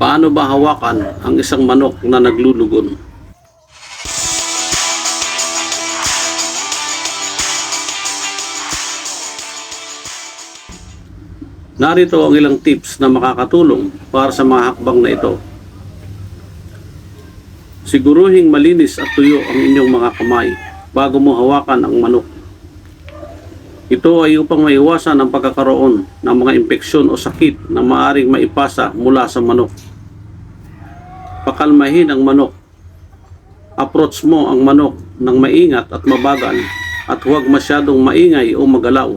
Paano ba hawakan ang isang manok na naglulugon? Narito ang ilang tips na makakatulong para sa mga hakbang na ito. Siguruhing malinis at tuyo ang inyong mga kamay bago mo hawakan ang manok. Ito ay upang maiwasan ang pagkakaroon ng mga impeksyon o sakit na maaring maipasa mula sa manok. Pakalmahin ang manok. Approach mo ang manok ng maingat at mabagal at huwag masyadong maingay o magalaw.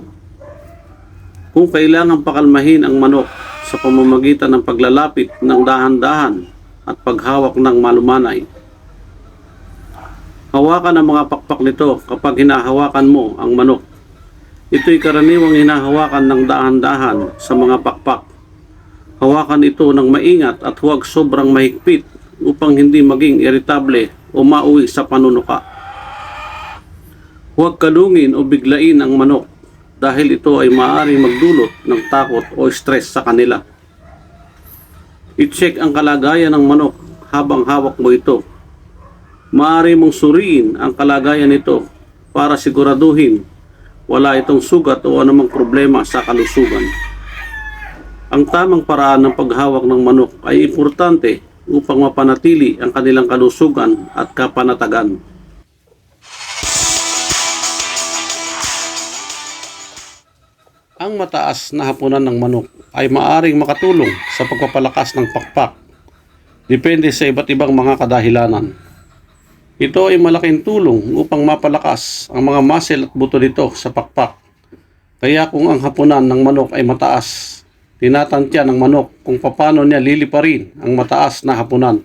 Kung kailangan pakalmahin ang manok sa pamamagitan ng paglalapit ng dahan-dahan at paghawak ng malumanay. Hawakan ang mga pakpak nito kapag hinahawakan mo ang manok. Ito'y karaniwang hinahawakan ng dahan-dahan sa mga pakpak. Hawakan ito ng maingat at huwag sobrang mahigpit upang hindi maging iritable o mauwi sa panunuka. Huwag kalungin o biglain ang manok dahil ito ay maaaring magdulot ng takot o stress sa kanila. I-check ang kalagayan ng manok habang hawak mo ito. Maaari mong suriin ang kalagayan nito para siguraduhin wala itong sugat o anumang problema sa kalusugan. Ang tamang paraan ng paghawak ng manok ay importante upang mapanatili ang kanilang kalusugan at kapanatagan. Ang mataas na hapunan ng manok ay maaring makatulong sa pagpapalakas ng pakpak. Depende sa iba't ibang mga kadahilanan. Ito ay malaking tulong upang mapalakas ang mga muscle at buto nito sa pakpak. Kaya kung ang hapunan ng manok ay mataas, tinatantya ng manok kung paano niya liliparin ang mataas na hapunan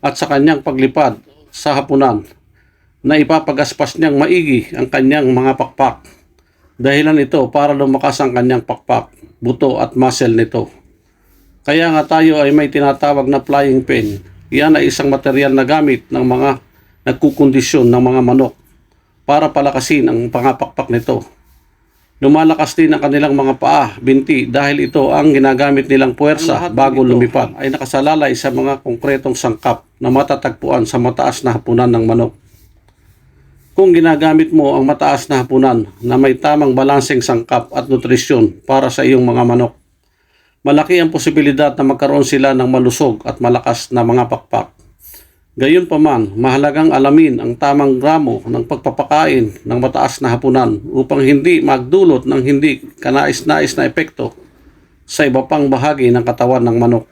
at sa kanyang paglipad sa hapunan na ipapagaspas niyang maigi ang kanyang mga pakpak. Dahilan ito para lumakas ang kanyang pakpak, buto at muscle nito. Kaya nga tayo ay may tinatawag na flying pen. Yan ay isang material na gamit ng mga nagkukondisyon ng mga manok para palakasin ang pangapakpak nito. Lumalakas din ang kanilang mga paa, binti dahil ito ang ginagamit nilang puwersa bago lumipad ay nakasalalay sa mga konkretong sangkap na matatagpuan sa mataas na hapunan ng manok. Kung ginagamit mo ang mataas na hapunan na may tamang balanseng sangkap at nutrisyon para sa iyong mga manok, malaki ang posibilidad na magkaroon sila ng malusog at malakas na mga pakpak. Gayunpaman, mahalagang alamin ang tamang gramo ng pagpapakain ng mataas na hapunan upang hindi magdulot ng hindi kanais-nais na epekto sa iba pang bahagi ng katawan ng manok.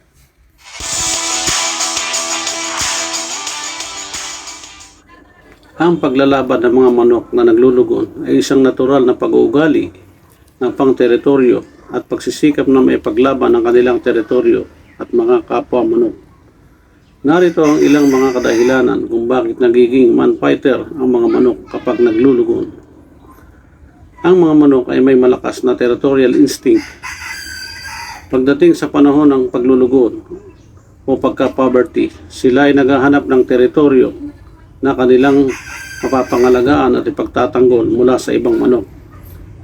Ang paglalaban ng mga manok na naglulugon ay isang natural na pag-uugali ng pang-teritoryo at pagsisikap na may paglaban ng kanilang teritoryo at mga kapwa manok. Narito ang ilang mga kadahilanan kung bakit nagiging man-fighter ang mga manok kapag naglulugon. Ang mga manok ay may malakas na territorial instinct. Pagdating sa panahon ng paglulugon o pagka-poverty, sila ay naghahanap ng teritoryo na kanilang mapapangalagaan at ipagtatanggol mula sa ibang manok.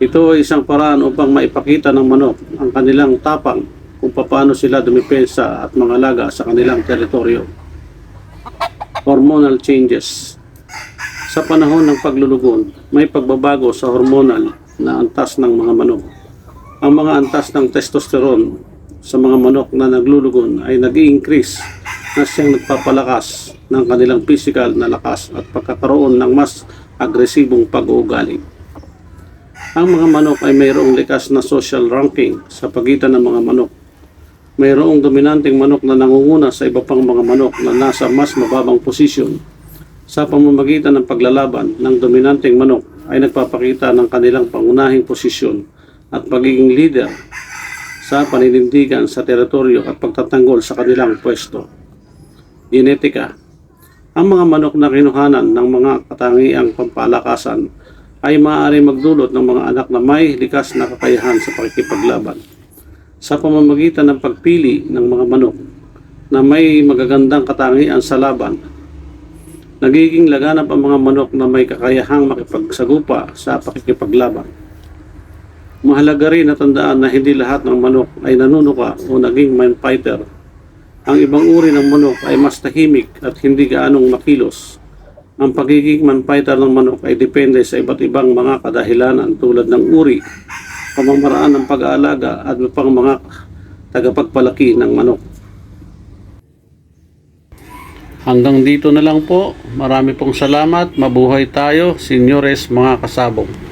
Ito ay isang paraan upang maipakita ng manok ang kanilang tapang kung paano sila dumipensa at mangalaga sa kanilang teritoryo. Hormonal changes Sa panahon ng paglulugon, may pagbabago sa hormonal na antas ng mga manok. Ang mga antas ng testosterone sa mga manok na naglulugon ay nag increase na siyang nagpapalakas ng kanilang physical na lakas at pagkakaroon ng mas agresibong pag-uugali. Ang mga manok ay mayroong likas na social ranking sa pagitan ng mga manok. Mayroong dominanteng manok na nangunguna sa iba pang mga manok na nasa mas mababang posisyon. Sa pamamagitan ng paglalaban ng dominanteng manok ay nagpapakita ng kanilang pangunahing posisyon at pagiging leader sa paninindigan sa teritoryo at pagtatanggol sa kanilang pwesto. Genetika Ang mga manok na kinuhanan ng mga katangiang pampalakasan ay maaari magdulot ng mga anak na may likas na kakayahan sa pakikipaglaban. Sa pamamagitan ng pagpili ng mga manok na may magagandang katangian sa laban, nagiging laganap ang mga manok na may kakayahang makipagsagupa sa pakikipaglaban. Mahalaga rin na tandaan na hindi lahat ng manok ay nanunuka o naging man fighter. Ang ibang uri ng manok ay mas tahimik at hindi gaanong makilos. Ang pagiging manfighter ng manok ay depende sa iba't ibang mga kadahilanan tulad ng uri, pamamaraan ng pag-aalaga at pang mga tagapagpalaki ng manok. Hanggang dito na lang po. Marami pong salamat. Mabuhay tayo, senyores mga kasabong.